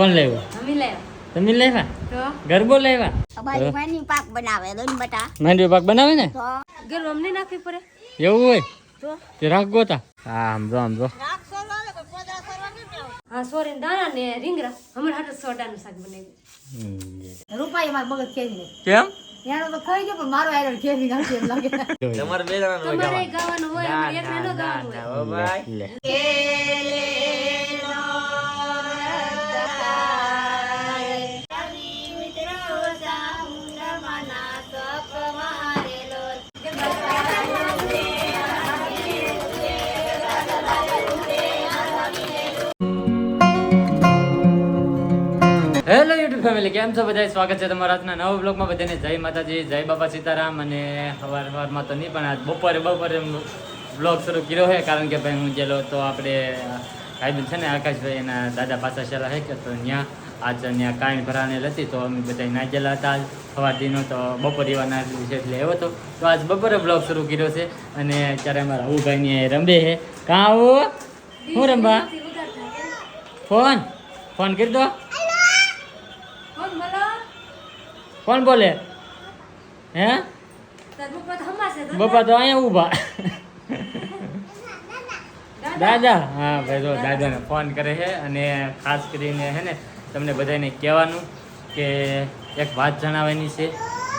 કોણ લાવ્યો અમે લાવ્યા તમે લેવા? ગરબો લેવા? અમારી પાક બનાવે દોન બટા. માંડવી પાક બનાવે ને? તો? ઘર અમને નાખવી પડે. એવું હોય? તો? તે રાખ ગોતા હા આમ જો આમ જો. હા સોરી દાણા ને રીંગણા. હમણાં હાટુ સોડાનું શાક બનાવ્યું. રૂપાઈ માર મગજ ખેલી કેમ? યાર તો ખાઈ ગયો પણ મારો આયરો ખેલી નાખી એમ લાગે. તમારે બે જણાનું તમારે ગાવાનું. હોય એકને ન ગાવાનું હોય. ઓ ભાઈ. લે. હેલો યુટ્યુબ કેમ છો બધા સ્વાગત છે તમારા આજના નવા બ્લોગમાં બધાને. જય માતાજી જય બાપા સીતારામ. અને સવાર સવારમાં તો નહીં પણ આજ બપોરે બપોરે બ્લોગ શરૂ કર્યો છે કારણ કે ભાઈ હું ગયેલો તો આપણે ભાઈબંધ છે ને આકાશભાઈ એના દાદા પાછા છેલ્લા કે તો ત્યાં આજ ત્યાં કાંઈ ભરાને હતી તો અમે બધા ના ગયેલા હતા આજ સવાર દિનો તો બપોર એવા નાચેલું છે એટલે એવો તો તો આજ બપોરે બ્લોગ શરૂ કર્યો છે અને અત્યારે અમારા અવુભાઈને રમે છે. કાં આવો? હું રમવા? ફોન? ફોન કરી દો. કોણ બોલે? હે? બપા તો અહીંયા ઊભા. દાદા? હા ભાઈ જો દાદાને ફોન કરે છે અને ખાસ કરીને હે ને તમને બધાને કહેવાનું કે એક વાત જણાવવાની છે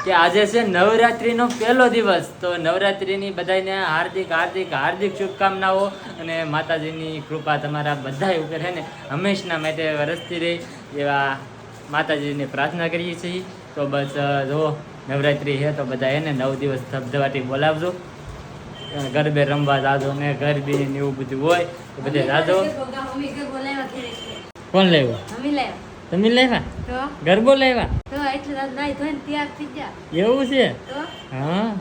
કે આજે છે નવરાત્રિનો પહેલો દિવસ. તો નવરાત્રિની બધાને હાર્દિક હાર્દિક હાર્દિક શુભકામનાઓ અને માતાજીની કૃપા તમારા બધા ઉપર હે ને હંમેશના માટે વરસતી રહી એવા માતાજીને પ્રાર્થના કરીએ છીએ. તો બસ જુઓ નવરાત્રિ છે તો બધા એને નવ દિવસ ધબધબાટી બોલાવજો. ગરબે રમવા જાજો ને ગરબી ને એવું બધું હોય તો બધે જાજો. કોણ લાવ્યો તમે લાવ્યા ગરબો ગયા. એવું છે? હા.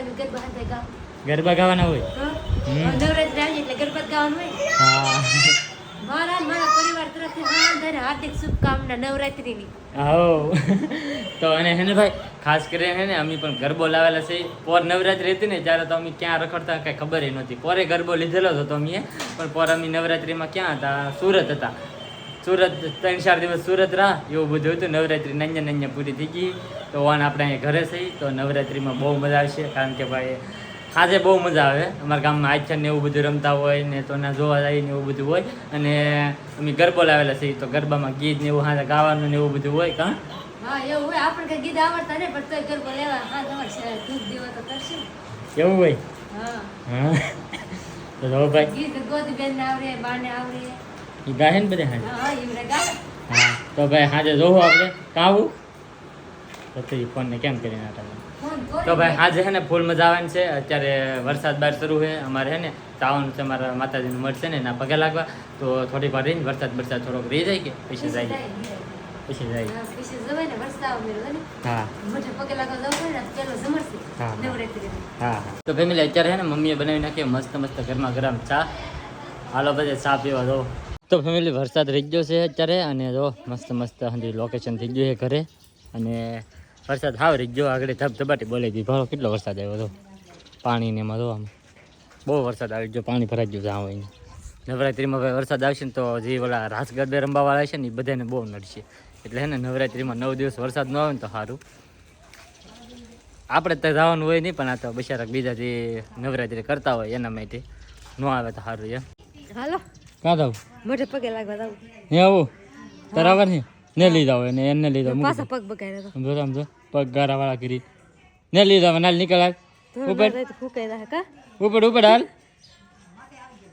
ને ગરબા ગાવાના હોય? નવરાત્રિ. આવી એટલે ગરબા ગાવાનું હોય. હા. મારા શુભકામના નવરાત્રીની. હો તો અને હે ને ભાઈ, ખાસ કરીને અમે પણ ગરબો લાવેલા છે. પોર નવરાત્રી હતી ને, ત્યારે તો અમે ક્યાં રખડતા કાંઈ ખબર નહોતી. પોરે ગરબો લીધેલો તો અમે, પણ પોર અમે નવરાત્રીમાં ક્યાં હતા? સુરત હતા. સુરત ત્રણ ચાર દિવસ સુરત રાહ એવું બધું હતું. નવરાત્રી નંજા નંજા પૂરી થઈ ગઈ. તો વાન આપણે અહીંયા ઘરે થઈ તો નવરાત્રીમાં બહુ મજા આવશે, કારણ કે ભાઈ આજે બહુ મજા આવે. અમારા ગામમાં આચન ને એવું બધું રમતા હોય ને તો ના જોવા જાય ને એવું બધું હોય. અને અમે ગરબો લાવેલા છીએ તો ગરબામાં ગીત ને એવું હાથે ગાવાનું ને એવું બધું હોય કાં? હા એવું હોય. આપણે ગીત આવડતા ને પણ તોય ગરબો લેવા. હા તમારે છે દૂધ તો કરશે એવું હોય? હા. હા. તો જો ભાઈ ગીત ગોદી બેન આવડે બાને આવડે. એ ગાહે ને બધા હા તો ભાઈ હાજે જોવું આપણે. કાવું તો ફોનને કેમ કરીને આટા તો ભાઈ આજે છે ને ફૂલ મજા આવવાની છે. અત્યારે વરસાદ બહાર શરૂ છે. અમારે છે ને તાવન છે અમારા માતાજીનું મઠ છે ને એના પગે લાગવા. તો થોડી વાર રહીને વરસાદ વરસાદ થોડોક રહી જાય કે પછી જાય? પછી જાય. હા, હા. તો ફેમિલી અત્યારે છે ને મમ્મીએ બનાવી નાખીએ મસ્ત મસ્ત ગરમા ગરમ ચા. હાલો બધે ચા પીવા દો તો ફેમિલી વરસાદ રહી ગયો છે અત્યારે અને જો મસ્ત મસ્ત હંધી લોકેશન થઈ ગયું છે ઘરે. અને વરસાદ હાવ રહી ગયો. આગળ ધબધબાટી બોલે હતી ભાડો કેટલો વરસાદ આવ્યો હતો પાણી ને એમાં જો બહુ વરસાદ આવી ગયો. પાણી ભરાઈ ગયું જ્યાં હોય નવરાત્રિમાં ભાઈ વરસાદ આવશે ને તો જે ઓલા રાસ ગરબે રમવાવાળા છે ને એ બધાને બહુ નડશે. એટલે હે ને નવરાત્રિમાં નવ દિવસ વરસાદ ન આવે ને તો સારું આપણે તો જવાનું હોય નહીં પણ આ તો બિચારા બીજા જે નવરાત્રિ કરતા હોય એના માટે ન આવે તો સારું એમ. હાલો. કાં દઉં મોઢે પગે લાગવા જવું. એ આવું. બરાબર ને ને લીધા હોય ને એને લીધા પાછા પગ બગાડ્યા સમજો સમજો પગ ગારાવાળા કરી. ને લીધા હોય નાલ નીકળ હાલ. ઉપર. ઉપર ઉપર હાલ.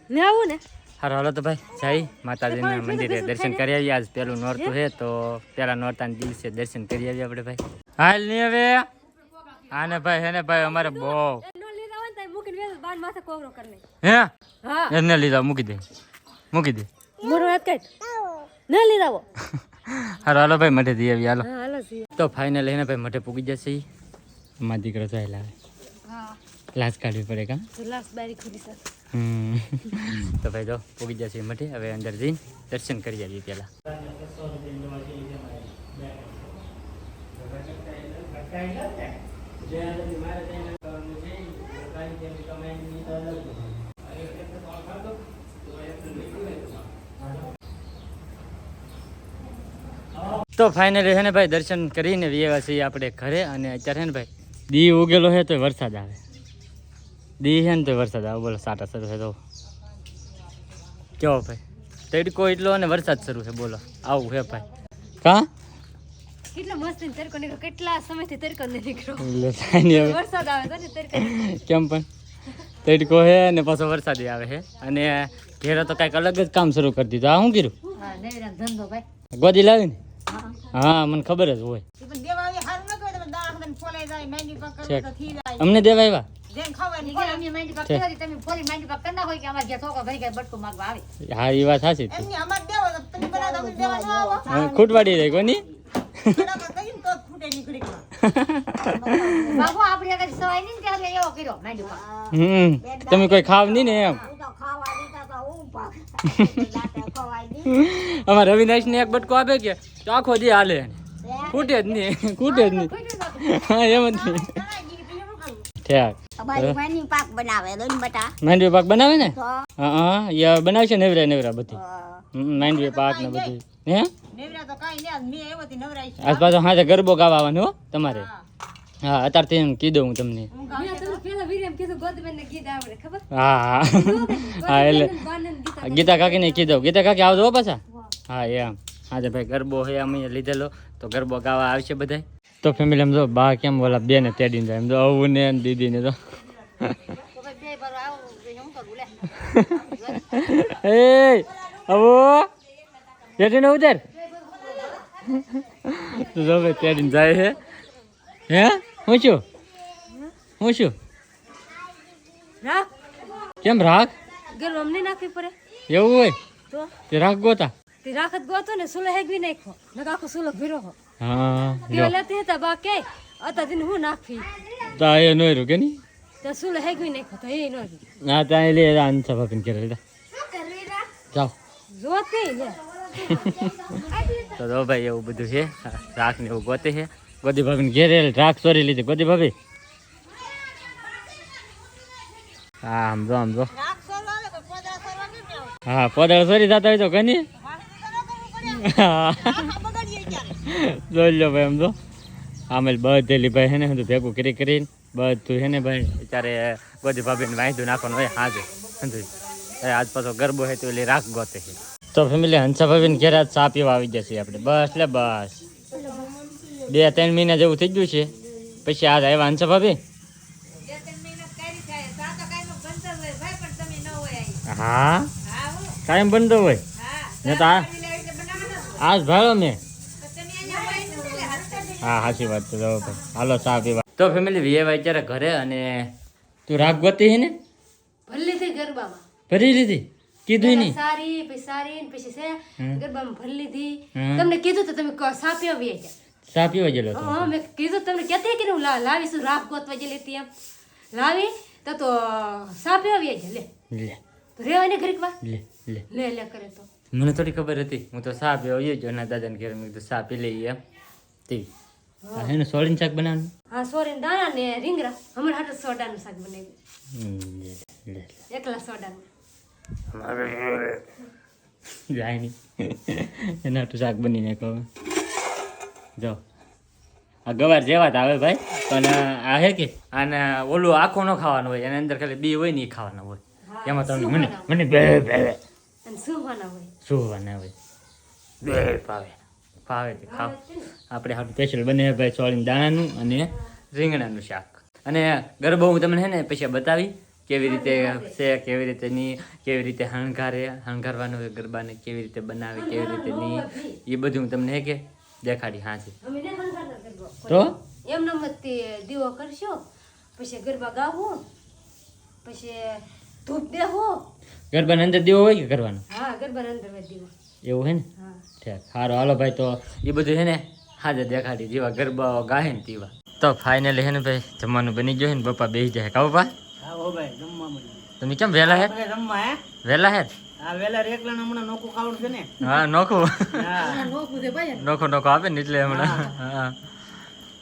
ને આવું ને. હારો હાલો તો ભાઈ જય માતાજીના મંદિરે દર્શન કરી આવીએ. આજ પેલું નોરતું છે તો પેલા નોરતાના દિવસે દર્શન કરી આવીએ આપણે ભાઈ. હાલ નહીં હવે. આને ભાઈ હે ને ભાઈ અમારે બહુ. હે? એને લીધા મૂકી દે. મૂકી દે. મોરો હાથ કાઢ. ના લીધા હો હારો હાલો ભાઈ મઢે આવી હાલો. હાલો તો ફાઇનલ એને ભાઈ મઢે પૂગી જશે. મારા દીકરો જાય લાવે લાશ કાઢવી પડે કા? તો ભાઈ જો પૂગી જશે મઢે. હવે અંદર જઈને દર્શન કરી આવીએ પેલા તો ફાઇનલી છે ને ભાઈ દર્શન કરીને વ્યવા છીએ આપણે ઘરે અને અત્યારે ને ભાઈ દી ઉગેલો છે તો વરસાદ આવે. દી છે ને તો વરસાદ આવે. બોલો સાટા શરૂ છે તો. કેવો ભાઈ? તડકો એટલો અને વરસાદ શરૂ છે બોલો. આવું છે ભાઈ. કા? કેમ પણ? તડકો છે અને પાછો વરસાદ આવે છે. અને ઘેરે તો કાંઈક અલગ જ કામ શરૂ કરી દીધું. આ શું કર્યું? હા ગોદી લાવી ને હા મને ખબર જ હોય. અમને દેવા આવ્યા? જેમ ખાવાય ને ઈ કે અમે માંડી પાક કરી તમે ફોલી માંડી પાક કરના હોય કે અમાર ભાઈ બટકો માંગવા હા એ વાત સાચી જ છે. એમની અમારે દેવો તો તમે બનાવો તો અમે દેવા ન આવો. હા, ખૂટવાડી જાય કોની? તમે કોઈ ખાવ નહીં ને એમ. અમારે રવિનાશ ને એક બટકો આપે કે તો આખો દી હાલે. ખૂટે જ નહીં ખૂટે જ નહીં. હા એમ જ નહીં. ઠેક. પાક બનાવે માંડવી પાક બનાવે ને? હા. હા એ બનાવશે નેવરા નેવરા બધી. માંડવી પાક ને બધું. હે? હાથે ગરબો ગાવા આવવાનો તમારે. હા અત્યારથી એમ કીધું હું તમને. હું હા હા. હા એટલે ગીતા કાકીને કીધું ગીતા કાકી આવજો હો પાછા? હા એમ આજે ભાઈ ગરબો હે અમે લીધેલો. તો ગરબો ગાવા આવશે બધા તો ફેમિલી એમ જો બા કેમ બોલા બે ને તેડીને જાય? એમ તો આવું ને દીદી ને તો એ આવો. બેઠીને ઉતર. તો જો ભાઈ તેડીને જાય છે હે? હું છું? હું છું? રાખ. કેમ રાખ? ગરમ અમને નાખવી પડે. એવું હોય? તો? તે રાખ ગોતા. તે રાખત ગોતો ને સુલો હેગવી નાખો નક આખો સુલો ભીરો હો. હા તે લેતી હતા બા કે અતા દિન હું નાખી તો એ નોયરું કે નહીં? તો સુલો હેગવી નાખો તો એ નો હા ત્યાં લે આન્સર ભાપીને કરે લીધા જાઓ. જોતી ને તો ભાઈ એવું બધું છે. રાખ ને એવું ગોતે છે. ગોદી ભાભીને ઘેરે રાખ ચોરી લીધી. ગોદી ભાભી. હા આમ જો આમ? હા પોદળ ચોરી જતા હોય તો કની? જોઈ લો ભાઈ આમ જો આમેલ બધેલી ભાઈ હે ને બધું ભેગું કરી કરીને બધું હે ને ભાઈ અત્યારે ગોદી ભાભીને વાંધું નાખવાનું હોય હાજે. સમજુ આજ પાછો ગરબો હે તો એટલે રાખ ગોતે છે તો ફેમિલી હંસા ભાભીને ઘેર આજ ચા પીવા આવી જશે આપણે. બસ લે બસ. બે ત્રણ મહિના જેવું થઈ ગયું છે. પછી આ આવ્યા અંશ ભાભી? હા? કાયમ બનતો હોય? ને તો આ આજ ભાડો મેં હા સાચી વાત છે. હાલો ચા પીવા. તો ફેમિલી વીએ અત્યારે ઘરે અને તું રાગ ગોતી છે ને? ભલ્લી થઈ ગરબામાં. ભરી લીધી? કીધું નહીં. સારી પછી સારી પછી છે. ગરબામાં ભરી લીધી. તમને કીધું તો તમે સાપી આવી ગયા. ચા પીવા ગયેલો હા મેં કીધું તમને કહેતી કે હું લા- લાવીશું રાફ ગોતવા જે લેતી એમ. લાવી તો તો સાપી આવી ગયા લે. લે. તો રેવાય ને ઘડીક વાર લે લે. લે લે કરે તો. મને થોડી ખબર હતી. હું તો સાપ પીવા આવ્યો જો ના દાદાને ઘેર. મેં કીધું ચા પી લઈએ એમ. તે. એને સોળીનું શાક બનાવવાનું? હા સોરીન દાણા ને રીંગણા. હમણાં હાટું સોડાનું શાક બનાવ્યું. લે લે એકલા સોડાનું. જાય નહીં. એના હાટું શાક બની નાખો હવે. જો. આ ગવાર જેવા આવે ભાઈ. પણ આ હે કે આને ઓલું આખું ન ખાવાનું હોય એની અંદર ખાલી બી હોય ને એ ખાવાનું હોય. એમાં તમને મને મને બે બે સુવાના હોય. સુવાના હોય. બે ભાવે. ભાવે તે ખાવ. આપણે હાટું સ્પેશિયલ બને ભાઈ સોળીને દાણાનું અને રીંગણાનું શાક. અને ગરબો હું તમને હે ને પછી બતાવી કેવી રીતે છે કેવી રીતે ની કેવી રીતે હણગારે હણગારવાનું હોય ગરબાને કેવી રીતે બનાવે કેવી રીતે ની એ બધું હું તમને હે કે દેખાડી હા છે અમે ને હંગારના ગરબા તો? એમને મત દીવો કરશો પછી ગરબા ગાવો પછી ધૂપ દેવો ગરબાની અંદર દીવો હોય કે કરવાનો? હા ગરબા અંદર હોય દીવો. એવું હે ને? હા. ઠીક. સારું હાલો ભાઈ તો એ બધું હે ને હાજર દેખાડી જેવા ગરબા ગાહે ને તેવા. તો ફાઇનલી હે ને ભાઈ જમવાનું બની ગયું હે ને પપ્પા બેસી જાય. કા પપ્પા? હા ભાઈ જમવા તમે કેમ વહેલા હે? રમવા હે. વહેલા હે? આ વેલા રેકલા હમણાં નોખું ખાવાનું છે ને. હા નોખું? હા. નોખું છે ભાઈ. નોખો નોખો આપે ને એટલે હમણાં. હા.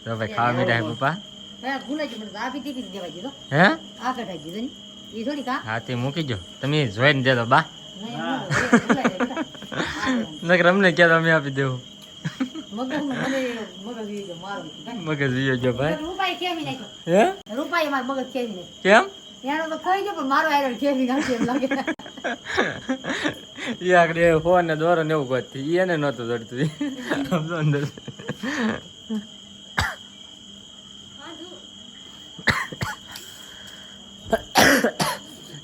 તો ભાઈ ખાવા મીઠા હે પપ્પા? હા ભૂલાઈ ગયું મને આપી દીધી દેવા દીધો. હે? આ કઢાઈ દીધો ને. એ થોડી કા હા તે મૂકી જો તમે જોઈને દે દો બા નકર અમને ક્યાં અમે આપી દેવું. મગજ ઈ ગયો મારો મગજ વિયો ભાઈ. રૂપાઈ હે? કેમ? દોરો ને એવું ગોતતી. એને નહોતું જડતું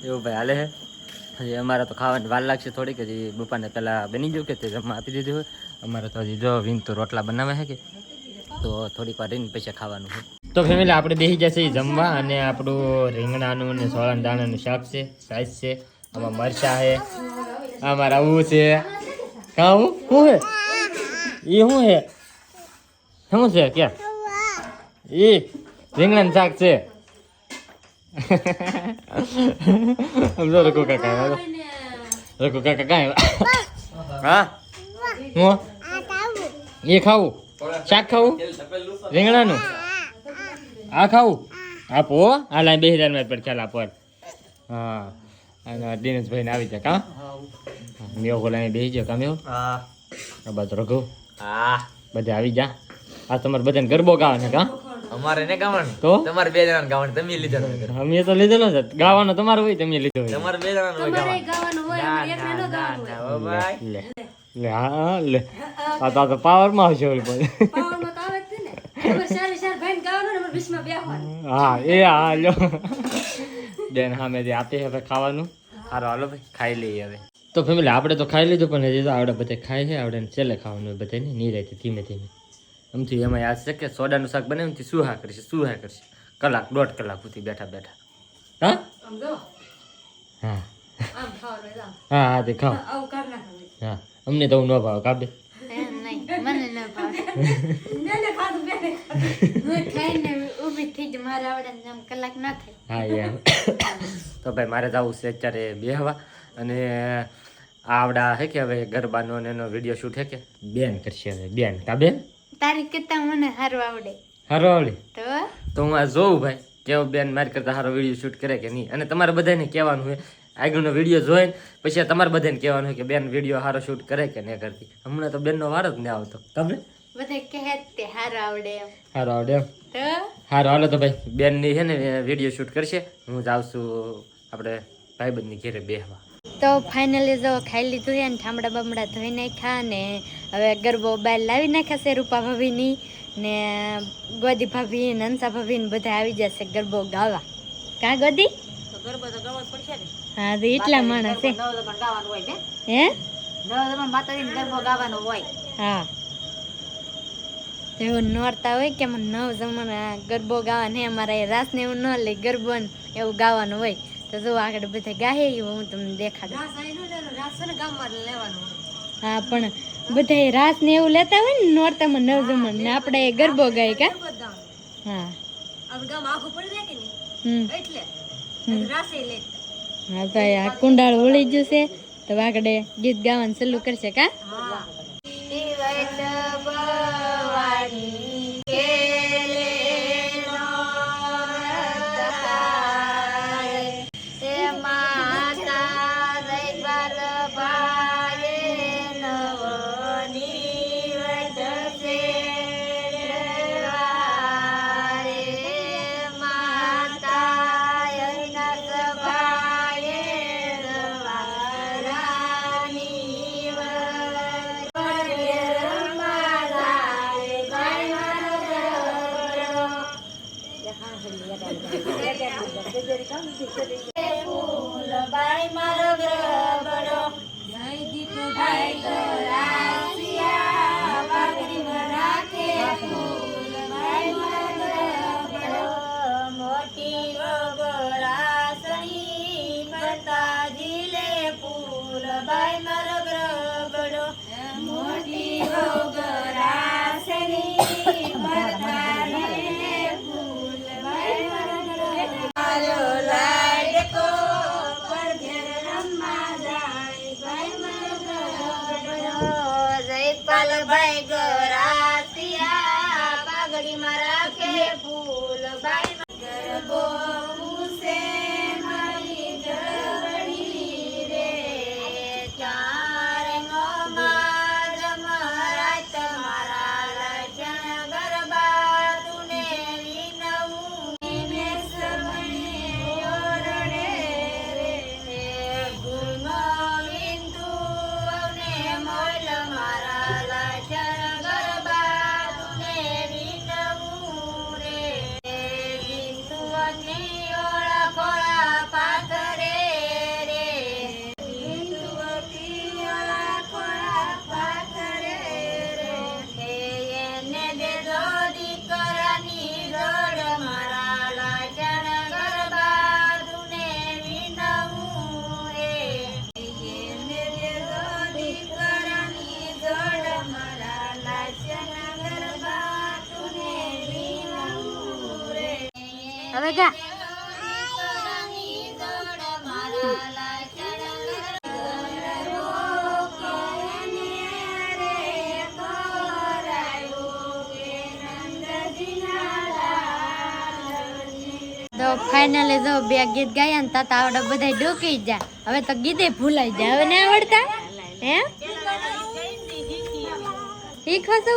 એવું ભાઈ હાલે હે? અમારે તો ખાવાની વાર લાગશે થોડીક. હજી બપાને પહેલાં બની ગયું કે તે જમવા આપી દીધું હોય. અમારે તો હજી જો વિન તો રોટલા બનાવે છે કે, તો થોડીક વાર રહીને પૈસા ખાવાનું તો ફેમિલી આપણે બેસી જશે જમવા અને આપણું રીંગણાનું ને સોળા દાણાનું શાક છે સાઈઝ છે આમાં મરચા છે આમાં રવું છે. કાવું શું હે એ શું હે શું છે ક્યાં એ રીંગણાનું શાક છે. સમજો રઘુ કાકા રકુ કાકા કાંઈ હા? હું? એ ખાવું? શાક ખાવું? રીંગણાનું? આ ખાવું? આપો. આ લાઈ બેસી હજાર પર ચાલ આપો હા. અને દિનેશભાઈ ને આવી જાય કા? મેં બોલાવી બેસી જાય કામ હા. આ બાજુ રઘુ. હા. બધા આવી જા આ તમારે બધાને ગરબો ગાવાનો કા? અમારે ને ગાવાનું? તો? તમારે બે જણા ગાવાનું તમે લીધો અમે તો લીધેલો છે ગાવાનો તમારો હોય તમે લીધો તમારે બે જણા ગાવાનું. ગાવાનું હોય અમારે એકને ન ગાવાનું હોય. લે લે હા લે. આ તો આ તો પાવરમાં આવશે ઓલી તો આવે હા એ હા લો બેન સામેથી આપે હવે ખાવાનું. સારું હાલો ભાઈ ખાઈ લઈએ હવે. તો ફેમિલી આપણે તો ખાઈ લીધું પણ હજી તો આપણે બધે ખાઈ છે આપણે છેલ્લે ખાવાનું બધે ને નિરાયતે ધીમે ધીમે. એમથી એમાં યાદ છે કે સોડાનું શાક બને એમથી શું હા કરશે હા કરશે. કલાક દોઢ કલાક સુધી બેઠા બેઠા. હા? હા. હા હા તે નાખવાનું હા અમને તો હું ન ભાવ કાપે ને તો ભાઈ મારે જવું છે અત્યારે બેહવા. અને આવડા હે કે હવે ગરબાનો ને એનો વીડિયો શૂટ હે કે? બેન કરશે હવે બેન. કા બેન? તારી કરતા મને સારું આવડે. હારો આવડે? તો? તો હું આ જોઉં ભાઈ કેવો બેન મારી કરતા સારો વીડિયો શૂટ કરે કે નહીં? અને તમારે બધાને કહેવાનું હોય આગળનો વીડિયો જોઈને પછી તમારે બધાને કહેવાનું કે બેન વીડિયો સારો શૂટ કરે કે નહીં કરતી. હમણાં તો બેનનો વાર જ નહીં આવતો. તમે બધા કહે જ તે સારું આવડે સારો આવડે એમ? તો? સારું હાલો તો ભાઈ બેનની છે ને વીડિયો શૂટ કરશે. હું જાઉં છું આપણે ભાઈબંધની ઘેરે બેહવા. તો ફાઇનલી જો ખાઈ લીધું છે ને ઠામડા બમડા ધોઈ નાખ્યા ને હવે ગરબો બહાર લાવી નાખ્યા છે રૂપા ભાભીની ને ગોદી ભાભી ને હંસા ભાભી ને બધા આવી જશે ગરબો ગાવા. કા ગોદી? હા તો એટલા માણસ છે. હે? હા. એવું નોરતા હોય કે મને નવ જમણા ગરબો ગાવાનો હે અમારે અહીં રાસ ને એવું ન લે ગરબો એવું ગાવાનું હોય. તો જો આગળ બધા ગાહે એવું હું તમને દેખાડું. હા પણ બધા રાસ ને એવું લેતા હોય ને નોરતામાં નવ જમણ ને આપણે ગરબો ગાય કા. હા. ગામ આખું પડી જાય કે નહીં? હમ. એટલે. હા ભાઈ આ કુંડાળ ઓળી જશે તો આગળ ગીત ગાવાનું ચાલુ કરશે કા? Ne Dederinden geçebiliriz. I love you. Finally જો બે ગીત ગાયા ને તા આવડે બધા ડૂકી જા હવે તો ગીતે ભૂલાઈ જાય હવે ના આવડતા? હે? શીખો છો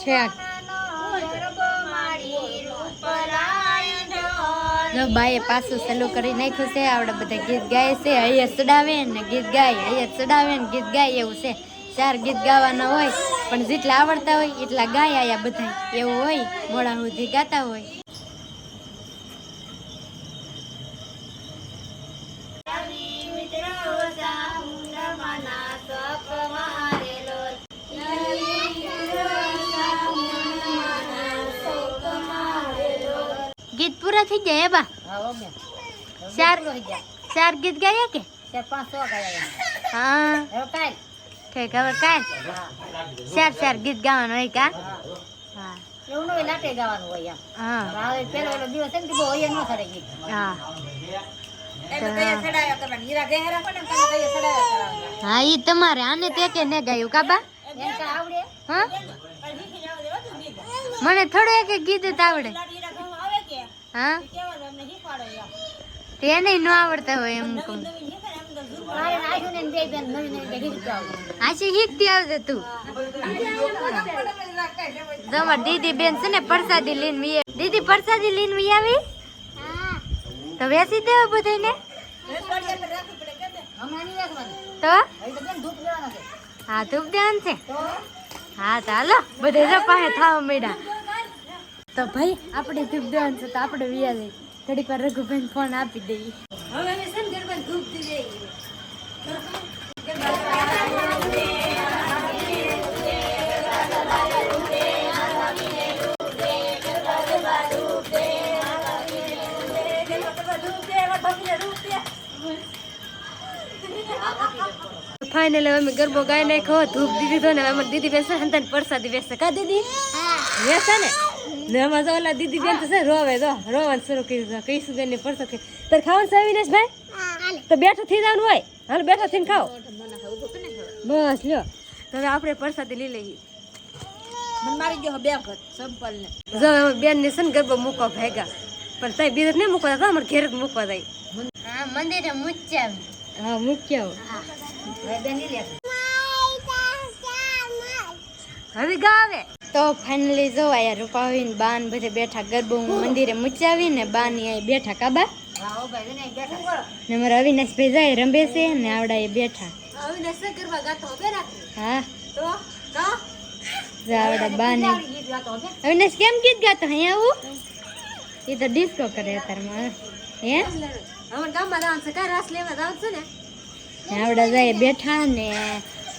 ઠેક જો બાએ પાછું સલું કરી નાખ્યું છે. આવડે બધા ગીત ગાય છે. અહીંયા ચડાવે ને ગીત ગાય. અહીંયા ચડાવે ને ગીત ગાય એવું છે. ચાર ગીત ગાવાના હોય, પણ જેટલા આવડતા હોય એટલા ગાય આયા બધા એવું હોય, મોડા સુધી ગાતા હોય. થઈ જાય બા ચાર ચાર ગીત ગાયા કે? હા. ઠીક હવે કાલ ચાર ચાર ગીત ગાવાનું હોય કા? હા. એવું ન હોય લાટે ગાવાનું હોય હા. હવે પેલો ઓલો દિવસ છે બહુ હોય ન થડે ગીત. હા. હા ઈ તમારે આને તે કે ને ગાયું કાબા આવડે. હા? મને થોડું એક એક ગીત જ આવડે લાટ હીરા ગામ આવે કે હા? તેને ન આવડતા હોય એમ કહું. આશી શીખતી આવજે તું. જમા દીદી બેન છે ને પ્રસાદી લઈને વી દીદી પ્રસાદી લઈને વી આવી? તો વેસી દેવા બધાને તો હવે તો? બેન ધૂપ લેવાના છે. હા ધૂપ ધ્યાન છે? હા તો હાલો બધે પાસે થવા મળ્યા તો ભાઈ આપણે ધૂપ દેવાનું છે તો આપણે વિયા ઘડી ઘડીક વાર રઘુભાઈ ફોન આપી દઈએ. હવે અમે છે ને ગરબા ધૂપ દીધી ફાઇનલ હવે અમે ગરબો ગાય નાખ્યો. ધૂપ દીધી તો ને અમારી દીદી બેસે ને પ્રસાદી બેસશે કા દીદી? બેસે ને? ને અમારે તો ઓલા દીદી બેન તો છે રોવે તો. રોવાનું શરૂ કરી દો કહીશું બેન ને પરસો કે તારે ખાવાનું છે અવિનાશ ભાઈ તો બેઠો થઈ જવાનું હોય. હાલ બેઠો થઈને ખાઓ. બસ લ્યો. તો હવે આપણે પરસાદી લઈ લઈએ. મને મારી ગયો બે વખત સંપલ ને. જો બેન ને છે ને ગરબો મૂકો ભેગા. પણ તઈ બીજે નહીં મૂકવા તો અમારે ઘેર જ મૂકવા જાય. હા મંદિરે મૂક્યા હા મૂક્યા બેન લે. હવે ગાવે. તો ફાઇનલી જો આયા રૂપાવીને બાન બધે બેઠા ગરબો મંદિરે મુચાવીને બાન અહીંયા બેઠા કાબા ને મારા અવિનાશ ભાઈ ને જાય રંબે છે ને આવડા એ બેઠા. હા તો આવડા બાને. અવિનાશ કેમ ગીત ગાતો? અહીંયા આવું. એ તો ડિસ્કો કરે હે? છે ને? ને આવડા જાય બેઠા ને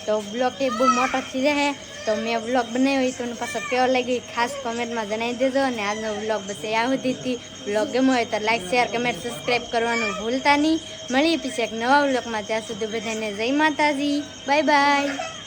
તો બ્લોક એ બહુ મોટો થઈ જાય. તો મેં બ્લોગ બનાવ્યો તો પાછો કેવો લાગી ખાસ કોમેન્ટમાં જણાવી દેજો અને આજનો બ્લોગ બસ એ આવતી હતી. બ્લોગ ગમ્યો હોય તો લાઇક શેર કમેન્ટ સબસ્ક્રાઈબ કરવાનું ભૂલતા નહીં. મળીએ પછી એક નવા બ્લોગમાં ત્યાં સુધી બધાને જય માતાજી. Bye bye